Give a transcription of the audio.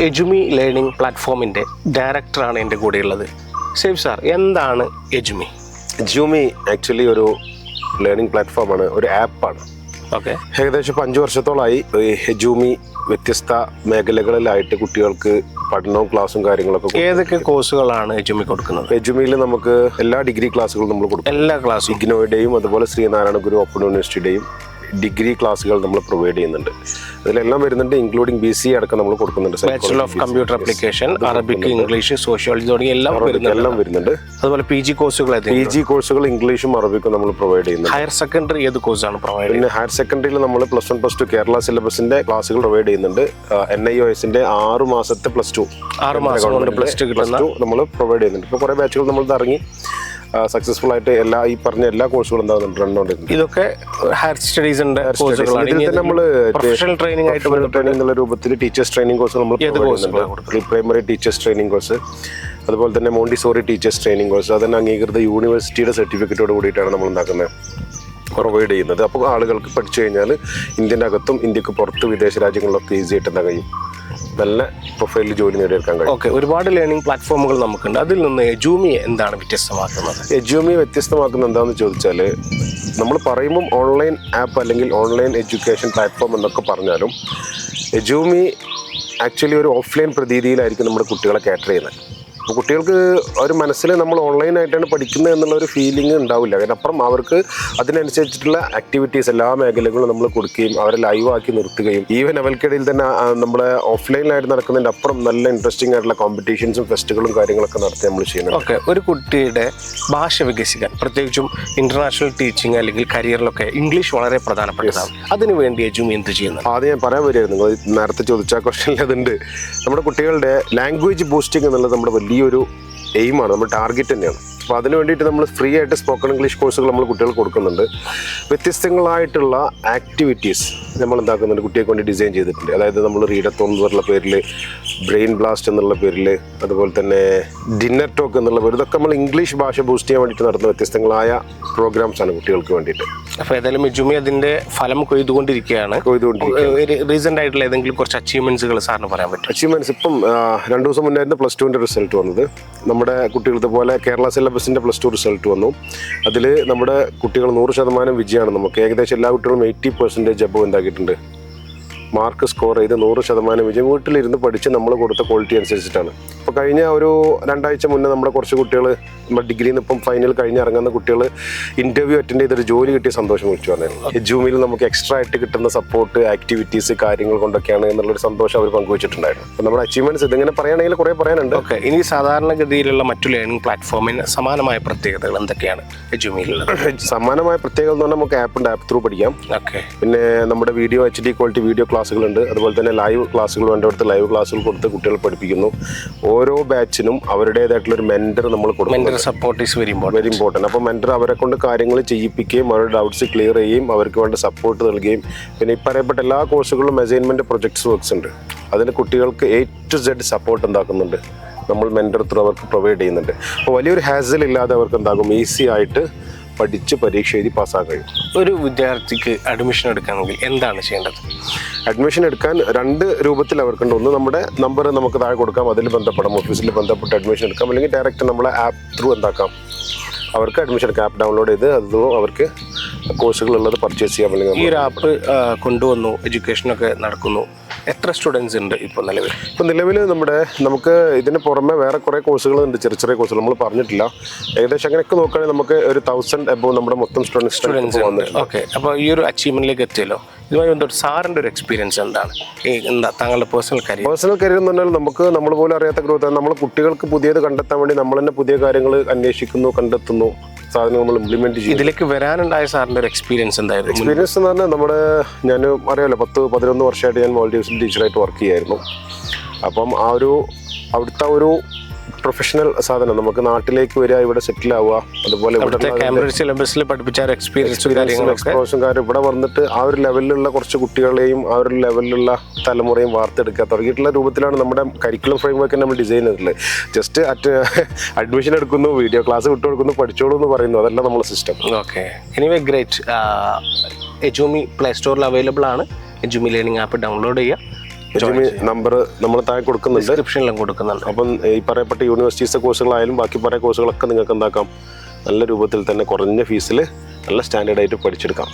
എജുമി learning പ്ലാറ്റ്ഫോമിന്റെ ഡയറക്ടറാണ് എന്റെ കൂടെ ഉള്ളത് സേഫ് സാർ എന്താണ് എജുമി എജുമി ആക്ച്വലി ഒരു ലേണിംഗ് പ്ലാറ്റ്ഫോമാണ് ഒരു ആപ്പാണ്. ഓക്കെ. ഏകദേശം ഇപ്പം അഞ്ച് വർഷത്തോളമായി എജുമി വ്യത്യസ്ത മേഖലകളിലായിട്ട് കുട്ടികൾക്ക് പഠനവും ക്ലാസ്സും കാര്യങ്ങളൊക്കെ. ഏതൊക്കെ കോഴ്സുകളാണ് എജുമി കൊടുക്കുന്നത്? എജുമിയിൽ നമുക്ക് എല്ലാ ഡിഗ്രി ക്ലാസ്സുകളും നമ്മൾ കൊടുക്കും. എല്ലാ ക്ലാസ്സും. ഇഗ്നോയുടെയും അതുപോലെ ശ്രീനാരായണ ഗുരു ഓപ്പൺ യൂണിവേഴ്സിറ്റിയുടെയും ഡിഗ്രി ക്ലാസ്സുകൾ നമ്മൾ പ്രൊവൈഡ് ചെയ്യുന്നുണ്ട്. അതിലെല്ലാം വരുന്നുണ്ട് ഇൻക്ലൂഡിംഗ് ബി സി അടക്കം നമ്മൾ കൊടുക്കുന്നുണ്ട്. Bachelor of computer application Arabic English sociology തുടങ്ങി എല്ലാം വരുന്നുണ്ട്. എല്ലാം വരുന്നുണ്ട്. അതുപോലെ പി ജി കോഴ്സുകൾ പി ജി കോഴ്സുകൾ ഇംഗ്ലീഷും അറബിക്കും നമ്മൾ പ്രൊവൈഡ് ചെയ്യുന്നുണ്ട്. ഹയർ സെക്കൻഡറി ഏത് കോഴ്സാണ് പ്രൊവൈഡ് പിന്നെ ഹയർ സെക്കൻഡറിയിൽ നമ്മൾ plus one plus two Kerala സിലബസിന്റെ ക്ലാസ്സുകൾ പ്രൊവൈഡ് ചെയ്യുന്നുണ്ട്. എൻ ഐ ഒ എസിന്റെ ആറ് മാസത്തെ പ്ലസ് ടു ആറ് മാസം പ്ലസ് ടു നമ്മൾ പ്രൊവൈഡ് ചെയ്യുന്നുണ്ട്. ഇപ്പോൾ കുറേ ബാച്ചുകൾ നമ്മൾ ഇറങ്ങി. സക്സസ്ഫുൾ ആയിട്ട് എല്ലാ ഈ പറഞ്ഞ എല്ലാ കോഴ്സുകളും എന്താകുന്നുണ്ട് റണ്ണുകൊണ്ടിരുന്നത് ഇതൊക്കെ ഹയർ സ്റ്റഡീസിന്റെ തന്നെ നമ്മൾ പ്രൊഫഷണൽ ട്രെയിനിങ് ആയിട്ട് ട്രെയിനിങ് എന്നുള്ള രൂപത്തിൽ ടീച്ചേഴ്സ് ട്രെയിനിങ് കോഴ്സ് നമ്മൾ. Pre primary teachers training course അതുപോലെ തന്നെ മോണ്ടിസോറി ടീച്ചേഴ്സ് ട്രെയിനിങ് കോഴ്സ് അതിന് അംഗീകൃത യൂണിവേഴ്സിറ്റിയുടെ സർട്ടിഫിക്കറ്റോട് കൂടിയിട്ടാണ് നമ്മൾ ഉണ്ടാക്കുന്നത് പ്രൊവൈഡ് ചെയ്യുന്നത്. അപ്പോൾ ആളുകൾക്ക് പഠിച്ചു കഴിഞ്ഞാൽ ഇന്ത്യന്റെ അകത്തും ഇന്ത്യയ്ക്ക് പുറത്ത് വിദേശ രാജ്യങ്ങളിലൊക്കെ ഈസി ആയിട്ട് എന്താ കഴിയും? നല്ല പ്രൊഫൈലിൽ ജോലി നേടിയെടുക്കാൻ കഴിയും. ഓക്കെ ഒരുപാട് ലേണിംഗ് പ്ലാറ്റ്ഫോമുകൾ നമുക്കുണ്ട്. അതിൽ നിന്ന് എജൂമി എന്താണ് വ്യത്യസ്തമാക്കുന്നത്? എജൂമി വ്യത്യസ്തമാക്കുന്നത് എന്താണെന്ന് ചോദിച്ചാൽ നമ്മൾ പറയുമ്പം ഓൺലൈൻ ആപ്പ് അല്ലെങ്കിൽ ഓൺലൈൻ എഡ്യൂക്കേഷൻ പ്ലാറ്റ്ഫോം എന്നൊക്കെ പറഞ്ഞാലും എജൂമി ആക്ച്വലി ഒരു ഓഫ്ലൈൻ പ്രതീതിയിലായിരിക്കും നമ്മുടെ കുട്ടികളെ കാറ്റർ ചെയ്യുന്നത്. അപ്പോൾ കുട്ടികൾക്ക് ഒരു മനസ്സിൽ നമ്മൾ ഓൺലൈനായിട്ടാണ് പഠിക്കുന്നത് എന്നുള്ള ഒരു ഫീലിംഗ് ഉണ്ടാവില്ല. അതിനപ്പുറം അവർക്ക് അതിനനുസരിച്ചിട്ടുള്ള ആക്ടിവിറ്റീസ് എല്ലാ മേഖലകളും നമ്മൾ കൊടുക്കുകയും അവരെ ലൈവ് ആക്കി നിർത്തുകയും ഈവൻ അവർക്കിടയിൽ തന്നെ നമ്മുടെ ഓഫ്ലൈനിലായിട്ട് നടക്കുന്നതിന്റെ അപ്പുറം നല്ല ഇൻട്രസ്റ്റിംഗ് ആയിട്ടുള്ള കോമ്പറ്റീഷൻസും ഫെസ്റ്റുകളും കാര്യങ്ങളൊക്കെ നടത്തി നമ്മൾ ചെയ്യുന്നത് ഓക്കെ ഒരു കുട്ടിയുടെ ഭാഷ വികസിക്കാൻ പ്രത്യേകിച്ചും ഇന്റർനാഷണൽ ടീച്ചിങ് അല്ലെങ്കിൽ കരിയറിലൊക്കെ ഇംഗ്ലീഷ് വളരെ പ്രധാനപ്പെട്ടതാണ്. അതിനു വേണ്ടി എജുമി എന്ത് ചെയ്യുന്നത് ആദ്യം ഞാൻ പറയാൻ വരുമായിരുന്നു നേരത്തെ ചോദിച്ച ക്വസ്റ്റനിൽ അതുണ്ട്. നമ്മുടെ കുട്ടികളുടെ ലാംഗ്വേജ് ബൂസ്റ്റിംഗ് എന്നുള്ളത് നമ്മുടെ വലിയൊരു എയിമാണ് നമ്മുടെ ടാർഗറ്റ് തന്നെയാണ്. അപ്പോൾ അതിന് വേണ്ടിയിട്ട് നമ്മൾ ഫ്രീ ആയിട്ട് സ്പോക്കൺ ഇംഗ്ലീഷ് കോഴ്സുകൾ നമ്മൾ കുട്ടികൾക്ക് കൊടുക്കുന്നുണ്ട്. വ്യത്യസ്തങ്ങളായിട്ടുള്ള ആക്ടിവിറ്റീസ് നമ്മൾ എന്താക്കുന്നുണ്ട്? കുട്ടിയെ കൊണ്ട് ഡിസൈൻ ചെയ്തിട്ടുണ്ട്. അതായത് നമ്മൾ റീഡത്തോൺ എന്നുള്ള പേരിൽ ബ്രെയിൻ ബ്ലാസ്റ്റ് എന്നുള്ള പേരിൽ അതുപോലെ തന്നെ ഡിന്നർ ടോക്ക് എന്നുള്ള പേര് ഇതൊക്കെ നമ്മൾ ഇംഗ്ലീഷ് ഭാഷ ബൂസ്റ്റ് ചെയ്യാൻ വേണ്ടിയിട്ട് നടത്തുന്ന വ്യത്യസ്തങ്ങളായ പ്രോഗ്രാംസ് ആണ് കുട്ടികൾക്ക് വേണ്ടിയിട്ട്. അപ്പോൾ ഏതായാലും മിജുമി അതിന്റെ ഫലം കൊയ്തുകൊണ്ടിരിക്കുകയാണ്. റീസെന്റ് ആയിട്ടുള്ള ഏതെങ്കിലും കുറച്ച് അച്ചീവ്മെന്റ്സുകൾ സാറിന് പറയാൻ പറ്റും അച്ചീവ്മെന്റ്സ് ഇപ്പം രണ്ട് ദിവസം മുന്നായിരുന്നു പ്ലസ് ടുവിന്റെ റിസൾട്ട് വന്നത്. നമ്മുടെ കുട്ടികളുടെ പോലെ കേരള സിലബസിന്റെ പ്ലസ് ടു റിസൾട്ട് വന്നു. അതിൽ നമ്മുടെ കുട്ടികൾ നൂറ് ശതമാനം വിജയമാണ് നമുക്ക്. ഏകദേശം എല്ലാ കുട്ടികളും എയ്റ്റി പെർസെന്റേജ് അബവ് എന്താക്കിയിട്ടുണ്ട്. മാർക്ക് സ്കോർ ചെയ്ത് നൂറ് ശതമാനം വിജയം. വീട്ടിലിരുന്ന് പഠിച്ച് നമ്മൾ കൊടുത്ത ക്വാളിറ്റി അനുസരിച്ചിട്ടാണ്. അപ്പോൾ കഴിഞ്ഞ ഒരു രണ്ടാഴ്ച മുന്നേ നമ്മുടെ കുറച്ച് കുട്ടികൾ നമ്മുടെ ഡിഗ്രിയിൽ നിന്ന് ഇപ്പം ഫൈനൽ കഴിഞ്ഞ് ഇറങ്ങുന്ന കുട്ടികൾ ഇന്റർവ്യൂ അറ്റൻഡ് ചെയ്തൊരു ജോലി കിട്ടിയ സന്തോഷം വിളിച്ചു പറഞ്ഞായിരുന്നു ജൂമിൽ നമുക്ക് എക്സ്ട്രാ ആയിട്ട് കിട്ടുന്ന സപ്പോർട്ട് ആക്ടിവിറ്റീസ് കാര്യങ്ങൾ കൊണ്ടൊക്കെയാണ് എന്നുള്ളൊരു സന്തോഷം അവർ പങ്കുവച്ചിട്ടുണ്ടായിരുന്നു. അപ്പോൾ നമ്മുടെ അച്ചീവ്മെന്റ്സ് ഇതിങ്ങനെ പറയുകയാണെങ്കിൽ കുറേ പറയാനുണ്ട്. ഓക്കെ ഇനി സാധാരണഗതിയിലുള്ള മറ്റു ലേണിംഗ് പ്ലാറ്റ്ഫോമിന് സമാനമായ പ്രത്യേകതകൾ എന്തൊക്കെയാണ് സമാനമായ പ്രത്യേകത എന്ന് പറഞ്ഞാൽ നമുക്ക് ആപ്പ് ഉണ്ട് ആപ്പ് ത്രൂ പഠിക്കാം. ഓക്കെ. പിന്നെ നമ്മുടെ video H D quality video ക്ലാസ്സുകളുണ്ട് അതുപോലെ തന്നെ ലൈവ് ക്ലാസ്സുകൾ വേണ്ടടുത്ത് ലൈവ് ക്ലാസ്സുകൾ കൊടുത്ത് കുട്ടികൾ പഠിപ്പിക്കുന്നു. ഓരോ ബാച്ചിനും അവരുടേതായിട്ടുള്ള ഒരു മെന്റർ നമ്മൾ കൊടുക്കും support is very important very important അപ്പോൾ മെന്റർ അവരെ കൊണ്ട് കാര്യങ്ങൾ ചെയ്യിപ്പിക്കുകയും അവരുടെ ഡൗട്ട്സ് ക്ലിയർ ചെയ്യുകയും അവർക്ക് വേണ്ട സപ്പോർട്ട് നൽകുകയും. പിന്നെ ഈ പറയപ്പെട്ട എല്ലാ കോഴ്സുകളിലും അസൈൻമെന്റ് പ്രൊജക്ട്സ് വർക്ക്സ് ഉണ്ട്. അതിന് കുട്ടികൾക്ക് എ ടു സെഡ് സപ്പോർട്ട് ഉണ്ടാക്കുന്നുണ്ട്. നമ്മൾ മെന്റർ ത്രൂ അവർക്ക് പ്രൊവൈഡ് ചെയ്യുന്നുണ്ട്. അപ്പോൾ വലിയൊരു ഹാസൽ ഇല്ലാതെ അവർക്ക് എന്താകും? ഈസി ആയിട്ട് പഠിച്ച് പരീക്ഷ എഴുതി പാസ്സാക്കാൻ കഴിയും. ഒരു വിദ്യാർത്ഥിക്ക് അഡ്മിഷൻ എടുക്കണമെങ്കിൽ എന്താണ് ചെയ്യേണ്ടത്? അഡ്മിഷൻ എടുക്കാൻ രണ്ട് രൂപത്തിൽ അവർക്കുണ്ട്. ഒന്ന് നമ്മുടെ നമ്പർ നമുക്ക് താഴെ കൊടുക്കാം. അതിൽ ബന്ധപ്പെടാം. ഓഫീസിൽ ബന്ധപ്പെട്ട് അഡ്മിഷൻ എടുക്കാം. അല്ലെങ്കിൽ ഡയറക്റ്റ് നമ്മളെ ആപ്പ് ത്രൂ എന്താക്കാം. അവർക്ക് അഡ്മിഷൻ എടുക്കാം. ആപ്പ് ഡൗൺലോഡ് ചെയ്ത് അത് അവർക്ക് കോഴ്സുകൾ പർച്ചേസ് ചെയ്യാൻ വേണ്ടി ഈ ഒരു ആപ്പ് കൊണ്ടുവന്നു. എഡ്യൂക്കേഷനൊക്കെ നടക്കുന്നു. എത്ര സ്റ്റുഡൻസ് ഉണ്ട് ഇപ്പോൾ നിലവിൽ? ഇപ്പോൾ നിലവിൽ നമ്മുടെ നമുക്ക് ഇതിന് പുറമെ വേറെ കുറേ കോഴ്സുകളുണ്ട്. ചെറിയ ചെറിയ കോഴ്സുകൾ നമ്മൾ പറഞ്ഞിട്ടില്ല. ഏകദേശം അങ്ങനെയൊക്കെ നോക്കുകയാണെങ്കിൽ നമുക്ക് ഒരു തൗസൻഡ് എബോ നമ്മുടെ മൊത്തം സ്റ്റുഡൻസ് സ്റ്റുഡൻസ് വന്നിട്ടുണ്ട്. ഓക്കെ അപ്പോൾ ഈ ഒരു അച്ചീവ്മെന്റിലേക്ക് എത്തിയല്ലോ. ഇതുമായി ബന്ധപ്പെട്ട് സാറിന്റെ ഒരു എക്സ്പീരിയൻസ് എന്താണ്? ഈ എന്താ താങ്കളുടെ പേഴ്സണൽ കരിയർ പേഴ്സണൽ കരിയർ എന്ന് പറഞ്ഞാൽ നമുക്ക് നമ്മൾ പോലും അറിയാത്ത ഗ്രോത്ത് നമ്മൾ കുട്ടികൾക്ക് പുതിയത് കണ്ടെത്താൻ വേണ്ടി നമ്മൾ തന്നെ പുതിയ കാര്യങ്ങൾ അന്വേഷിക്കുന്നു കണ്ടെത്തുന്നു സാധനങ്ങൾ നമ്മൾ ഇംപ്ലിമെന്റ് ചെയ്യും ഇതിലേക്ക് വരാനുണ്ടായ സാറിന്റെ ഒരു എക്സ്പീരിയൻസ് എന്തായിരുന്നു? എക്സ്പീരിയൻസ് എന്ന് പറഞ്ഞാൽ നമ്മുടെ ഞാൻ അറിയാമല്ലോ പത്ത് പതിനൊന്ന് വർഷമായിട്ട് ഞാൻ മോൾഡീവ്സിൽ ടീച്ചറായിട്ട് വർക്ക് ചെയ്യായിരുന്നു. അപ്പം ആ ഒരു അവിടുത്തെ ഒരു പ്രൊഫഷണൽ സാധനം. നമുക്ക് നാട്ടിലേക്ക് വരിക ഇവിടെ സെറ്റിൽ ആവുക. അതുപോലെ ഇവിടെ ഇവിടുത്തെ കാംബ്രിഡ്ജ് സിലബസിൽ പഠിപ്പിച്ച ഒരു എക്സ്പീരിയൻസും കാര്യങ്ങളൊക്കെ. കാര്യം ഇവിടെ വന്നിട്ട് ആ ഒരു ലെവലിലുള്ള കുറച്ച് കുട്ടികളെയും ആ ഒരു ലെവലിലുള്ള തലമുറയും വാർത്തെടുക്കുക തുടങ്ങിയിട്ടുള്ള രൂപത്തിലാണ് നമ്മുടെ കരിക്കുലം ഫ്രെയിം വർക്ക് നമ്മൾ ഡിസൈൻ ചെയ്തിട്ടുള്ളത്. ജസ്റ്റ് അറ്റ് അഡ്മിഷൻ എടുക്കുന്നു വീഡിയോ ക്ലാസ് വിട്ടു കൊടുക്കുന്നു പഠിച്ചോളൂ എന്ന് പറയുന്നു. അതല്ല നമ്മുടെ system okay anyway great എജൂമി play സ്റ്റോറിൽ അവൈലബിൾ ആണ്. എജൂമി ലേണിംഗ് ആപ്പ് ഡൗൺലോഡ് ചെയ്യുക. നമ്പർ നമ്മൾ താഴെ കൊടുക്കുന്നുണ്ട്. ഡിസ്ക്രിപ്ഷനിലും കൊടുക്കുന്നുണ്ട്. അപ്പം ഈ പറയപ്പെട്ട യൂണിവേഴ്സിറ്റീസിലെ കോഴ്സുകളായാലും ബാക്കി പറയുന്ന കോഴ്സുകളൊക്കെ നിങ്ങൾക്ക് എന്താക്കാം? നല്ല രൂപത്തിൽ തന്നെ കുറഞ്ഞ ഫീസിൽ നല്ല സ്റ്റാൻഡേർഡായിട്ട് പഠിച്ചെടുക്കാം.